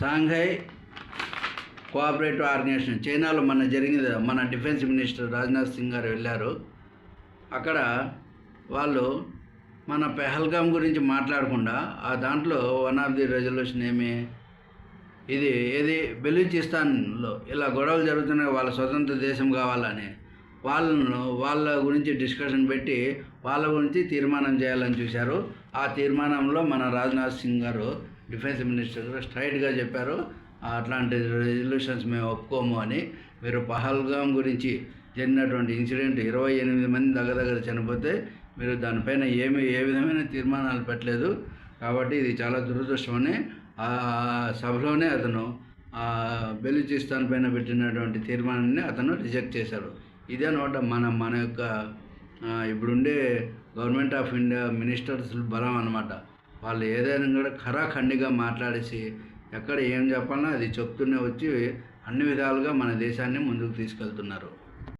Shanghai cooperative organisation చైనాలో మన జరిగింది మన డిఫెన్స్ మినిస్టర్ రాజ్నాథ్ సింగ్ గారు వెళ్ళారు. అక్కడ వాళ్ళు మన పెహల్గాం గురించి మాట్లాడకుండా ఆ దాంట్లో వన్ ఆఫ్ ది రెజల్యూషన్ ఏమి ఇది ఏది బెలూచిస్తాన్లో ఇలా గొడవలు జరుగుతున్నాయి వాళ్ళ స్వతంత్ర దేశం కావాలని వాళ్ళను వాళ్ళ గురించి డిస్కషన్ పెట్టి వాళ్ళ గురించి తీర్మానం చేయాలని చూశారు. ఆ తీర్మానంలో మన రాజ్నాథ్ సింగ్ గారు డిఫెన్స్ మినిస్టర్ స్ట్రైట్గా చెప్పారు అట్లాంటి రెజల్యూషన్స్ మేము ఒప్పుకోము అని. మీరు పహల్గాం గురించి జరిగినటువంటి ఇన్సిడెంట్ ఇరవై ఎనిమిది మంది దగ్గర దగ్గర చనిపోతే మీరు దానిపైన ఏమి ఏ విధమైన తీర్మానాలు పెట్టలేదు. కాబట్టి ఇది చాలా దురదృష్టమని ఆ సభలోనే అతను ఆ బెలూచిస్తాన్ పైన పెట్టినటువంటి తీర్మానాన్ని అతను రిజెక్ట్ చేశాడు ఇదే అనమాట మన మన యొక్క ఇప్పుడుండే గవర్నమెంట్ ఆఫ్ ఇండియా మినిస్టర్స్ బలం అనమాట. వాళ్ళు ఏదైనా కూడా ఖరాఖండిగా మాట్లాడేసి ఎక్కడ ఏం చెప్పాలన్నా అది చెప్తూనే వచ్చి అన్ని విధాలుగా మన దేశాన్ని ముందుకు తీసుకెళ్తున్నారు.